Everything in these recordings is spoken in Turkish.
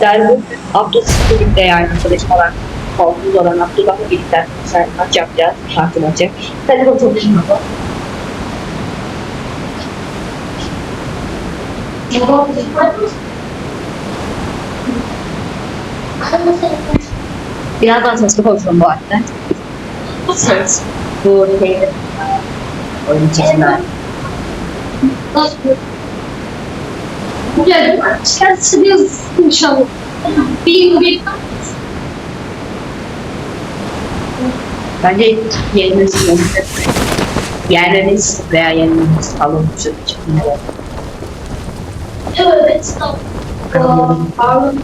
derbi Abdülhamit birlikte yani olan Kolumuz olan Abdullah'la birlikte sen maç yapacağız. Şarkı maçı. Hadi bakalım. Birazdan sesli konuşalım bu arada. Ses. Bu şeyde. Oyun içerisinde. Güzel. Çıkarsınız inşallah. Bir bir Bence yeriniz. Yerleriniz veya yeriniz alın. Çıkmıyor. evet tamam. Pardon.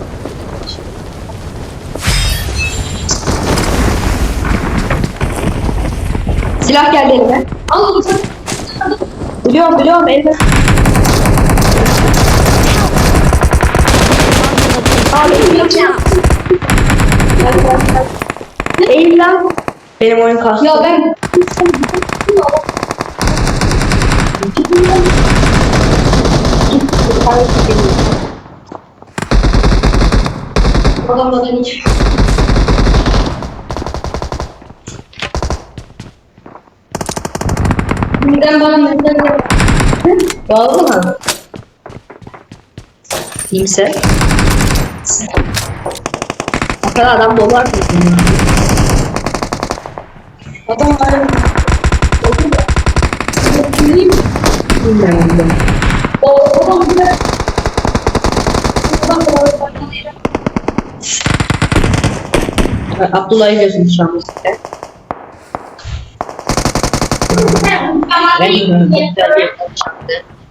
Silah geldi elime. Al bu tarafa. Biliyorum biliyorum elime. Abi Eğil lan. Benim oyun kastı. Ya ben Adamlardan hiç. Birden bana neden Bağlı mı? Kimse. O kadar adam dolu artık. Adam var. Bileyim. Bilmiyorum. O adam bir de Adam da Abdullah'ı gözüm şu an işte.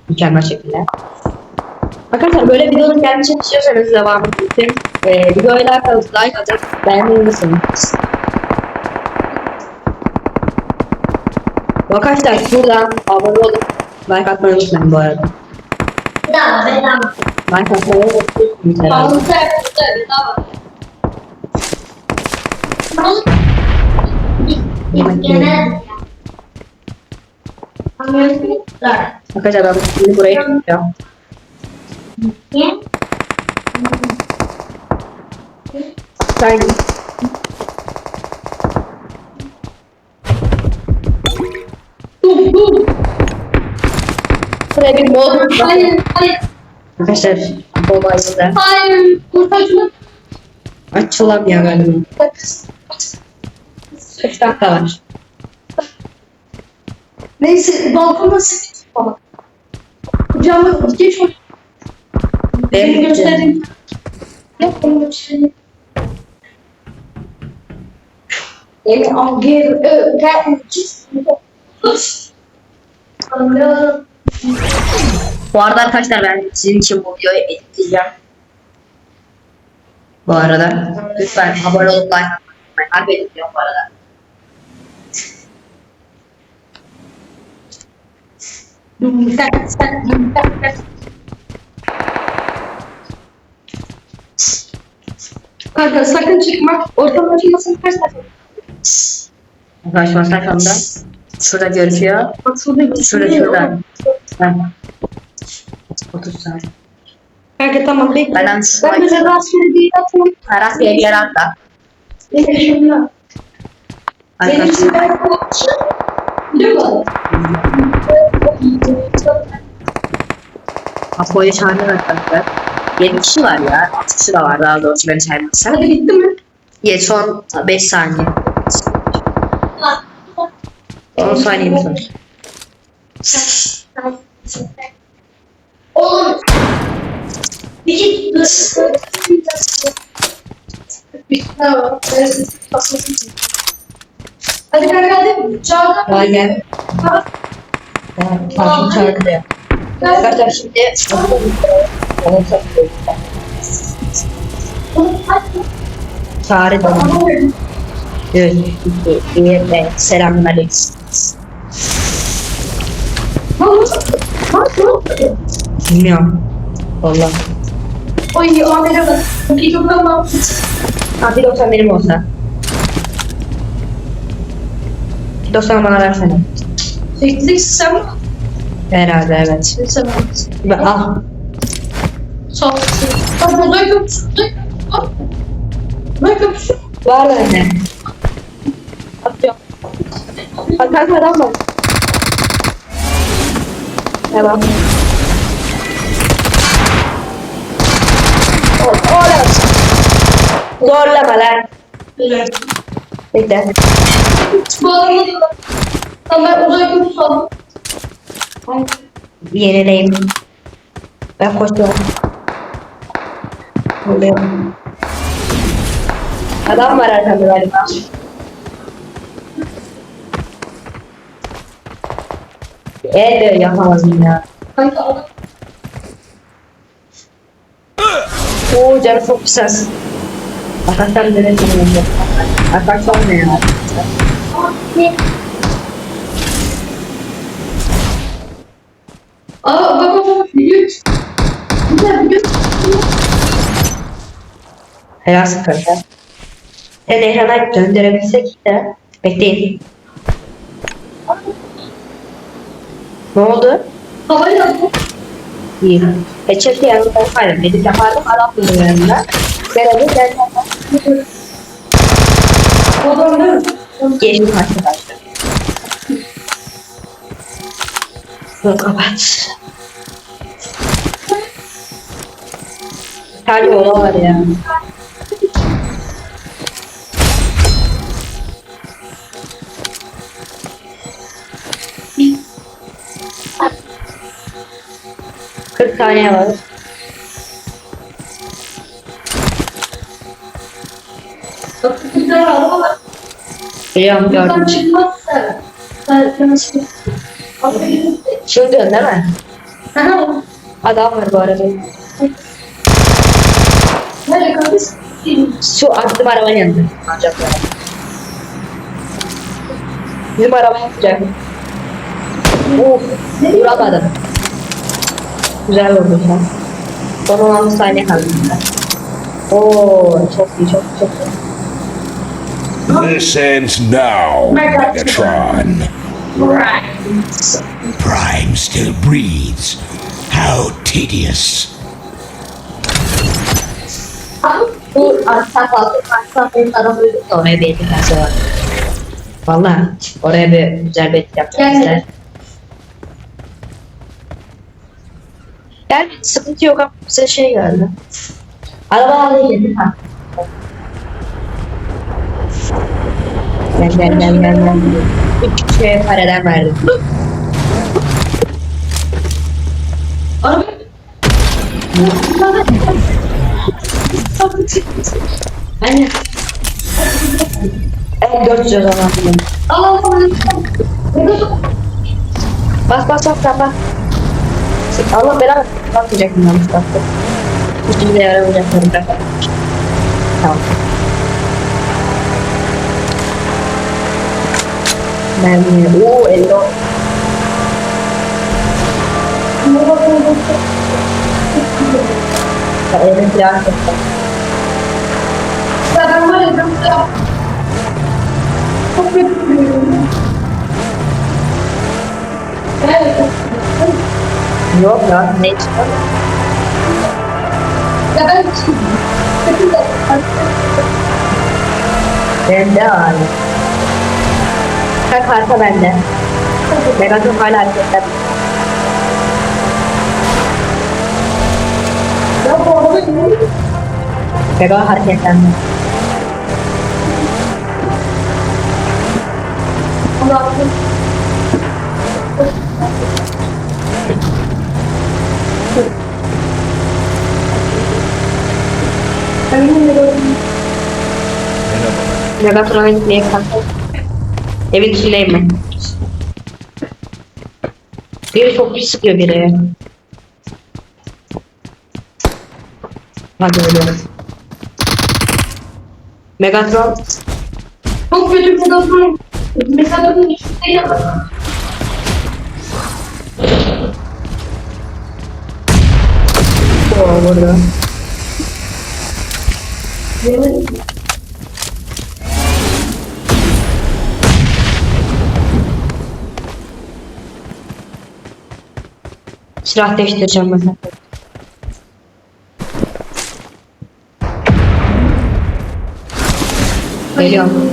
Mükemmel şekilde. Arkadaşlar böyle videonun gelmesini istiyorsanız devamı için e, videoya like atıp like atıp beğenmeyi unutmayın. Bu Arkadaşlar buradan abone olup like atmayı unutmayın bu arada. Bedava, bedava. Like atmayı unutmayın. servisler, bedava. Arkadaşlar ben şimdi burayı tutacağım. Sen buraya bir bol Hayır, hayır, Arkadaşlar bol açtı. hayır. Kurtarma. Açılamıyor galiba. Kaç dakika var? Neyse, balkonda seni tutma. Kucağıma geç Benim göstereyim. Yok, onu göstereyim. Beni al geri. Anladım. Bu arada arkadaşlar ben sizin için bu videoyu editleyeceğim. Bu arada lütfen abone olup like atmayı. Harbi editliyorum bu arada. Sen, sen, sen. Kanka sakın çıkma. Ortam açılmasın kaç dakika. Arkadaşlar sayfamda şurada görüşüyor. Bak şurada Şurada gösteriyor. şurada. Ben 30 saniye. Kanka tamam bekle. Ben Ben, an- ben böyle rastgele değil atıyorum. Aras diye bir yer atla. Şimdi. Benim için Arkadaşlar ben bu Biliyor musun? Apo'yu çağırıyor arkadaşlar. 7 kişi var ya. 6 kişi de var daha doğrusu beni saymazsan. Hadi bitti mi? Ye son 5 saniye. 10 saniye mi son? Oğlum. Bir git. Tamam. Hadi kanka hadi. Çağır. Hadi gel. Tamam çağırıyor. Arkadaşlar şimdi onu Çağrı da Evet. İyi ve selamünaleyküm. Bilmiyorum. Valla. Oy Ahmet'e bak. Bir çok tamam. Ha bir 90 benim olsa. Bir 90 bana versene. Teknik sen mi? Herhalde evet. Sen mi? Al. Soft. Bak köprüsü. Bak. Uzay köprüsü. Var bende. Atıyorum. Bak kanka adam var. Tamam. Oğlum. Zorlama lan. Güzel. Bekle. Bağlanmadı. Tamam ben uzay köprüsü aldım. Yenileyim. Ben koşuyorum. Oluyorum. Adam var arkamda galiba. Evet yapamazdım ya. Oo canı çok. Arkadaşlar ne demek sanırım. Arkadaşlar ne ya? Aa bak bak bak. Video. Güzel video. Helal sıkıntı. Sen ekrana döndürebilsek de. Bekleyin. Ne oldu? Havayı aldım. İyi. Headshot'ı yanımda yapardım. Dedim yapardım. Adam buldu yanımda. Ben de ben Adam değil mi? Geçtim arkadaşlar. Dur kapat. Sadece ola var ya. Saniye var. Araba var. Biliyorum gördüm. çıkmazsa. Nasıl? Abi. Şimdi dön değil mi? Aha. Adam var bu arada. Nerede? Şu attım arabanın yanında. Ancak ya. Bizim araba yapacak. Uf, vuramadım. Güzel vurdu sen. Son 16 saniye kaldı. Oo, çok iyi, çok çok iyi. This ends now, Megatron. Right. Prime still breathes. How tedious. Bu arka kaldı, arka benim da oraya bir etikası var. Valla oraya bir güzel bir etik yapacağız. Geldi. Gel sıkıntı yok ama bize şey geldi. Araba alayım dedim ha. Gel gel gel gel gel. Üç şey paradan verdim. Araba. Aynen. Evet 400 o zaman. Al al al. Bas bas bas bas bas. Allah belanı bakmayacaktım yanlış baktım. Hiçbir yaramayacaklarım ben. Tamam. Ben ooo 50 o. Ben elimi falan tuttum. Ya ben var ya ben ya. Çok kötü biliyorum. Evet. Yok ya ne çıkar? Ya ben. Bende abi. Kalk arka bende. Megatron hala hareketler. Ya bu araba ne? Mega hareketlendi. Allah'ım. Megatron'a gitmeye kalktım. Evin içindeyim ben. Biri çok pis sıkıyor biri. Hadi ölüyorum. Megatron Çok kötü bir adam. Mesela bunun üstünde ya. Benim... Silah değiştireceğim ben. Geliyorum.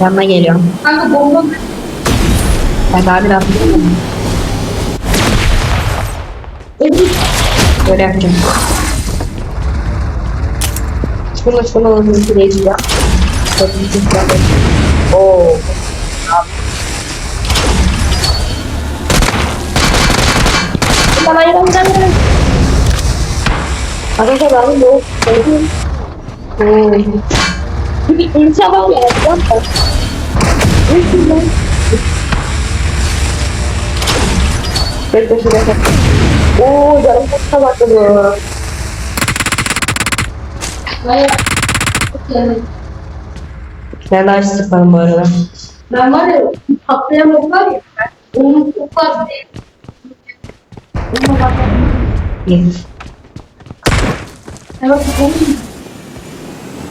Yanına geliyorum. Kanka bomba Ben daha bir atlayayım mı? Böyle yapacağım. Şunu şunu hızlayacağım. Oo. Bana ayıramdan Arkadaşlar ben bu Hmm. Bir insan var ya. yapacağım da. Bekle şuraya bak. Oo canım çok sabahladı. Bayağı yani Ben daha sıkarım bu arada. ben var ya patlayan ok var ya onun fazla değil. Ona bak. İyi. Evet, onun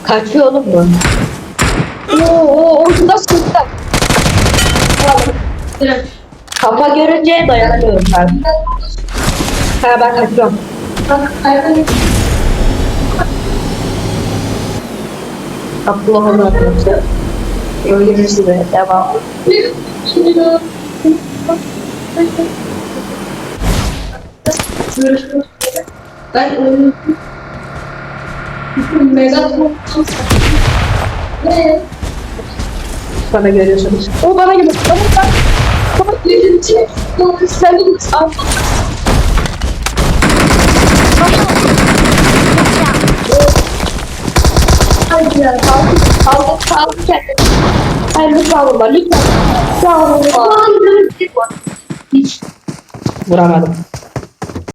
Kaçıyor oğlum bu. Oo, oo, ortada sıkıntı. direkt. Kafa görünce dayanamıyorum ben. Ha ben kaçıyorum. Bak, ayağını Abdullah arkadaşlar. Gördüğünüz gibi devam. Ben onu Megatron Ve Bana görüyorsunuz. O bana geliyor. Bana bak. Baba birinci Sen de al Hadi ya Kaldı, kaldı, kaldı kendini. Hayır lütfen vurma, lütfen. Lütfen vurma. Hiç Vuramadım.